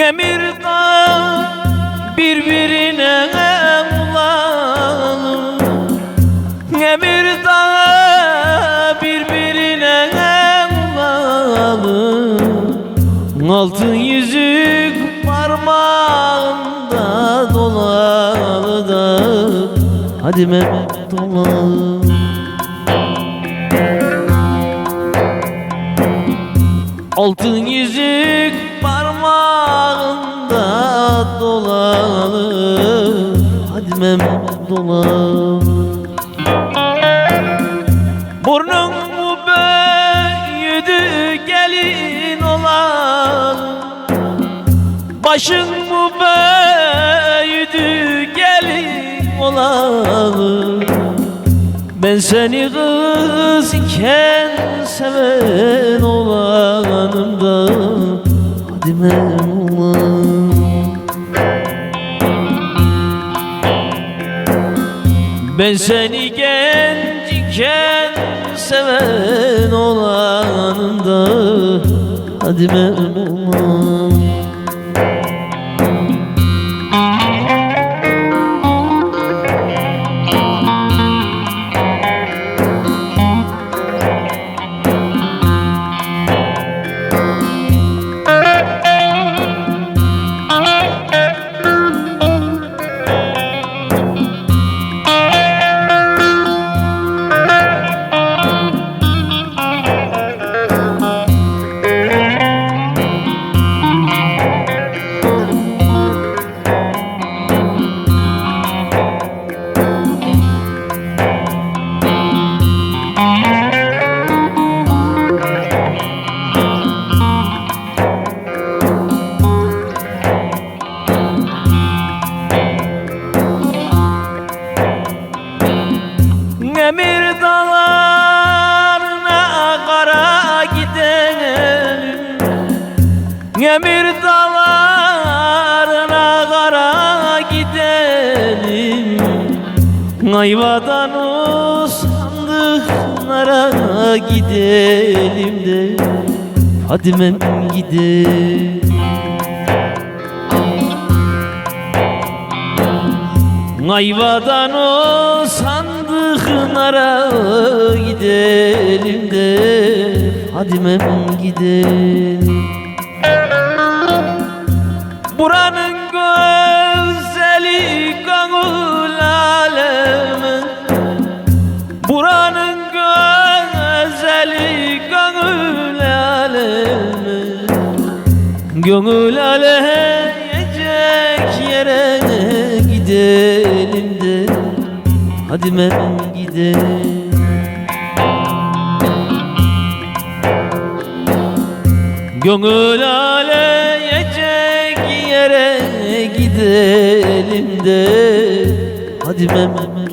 Gemirdağ birbirine evlanır Gemirdağ birbirine evlanır Altın yüzük parmağında dolanır da Hadi Mehmet dolanır Altın yüzük dolalı Hadi Mehmet dolalı Burnun mu büyüdü gelin olan? Başın mu büyüdü gelin olan? Ben seni kız iken seven olanım da Hadi memnun Ben seni genç iken seven olanım da Hadi memnun Emir dağlarına kara gidelim Emir dağlarına kara gidelim Ayvadan usandıklara gidelim de Fadimem gidelim Ayvadan o sandıklara gidelim de Hadi memnun gidelim. Buranın güzeli gönül alemi. Buranın güzeli gönül alemi. Gönül aleyecek Hadi memnun gidelim Gönül aleyecek yere gidelim de. Hadi memnun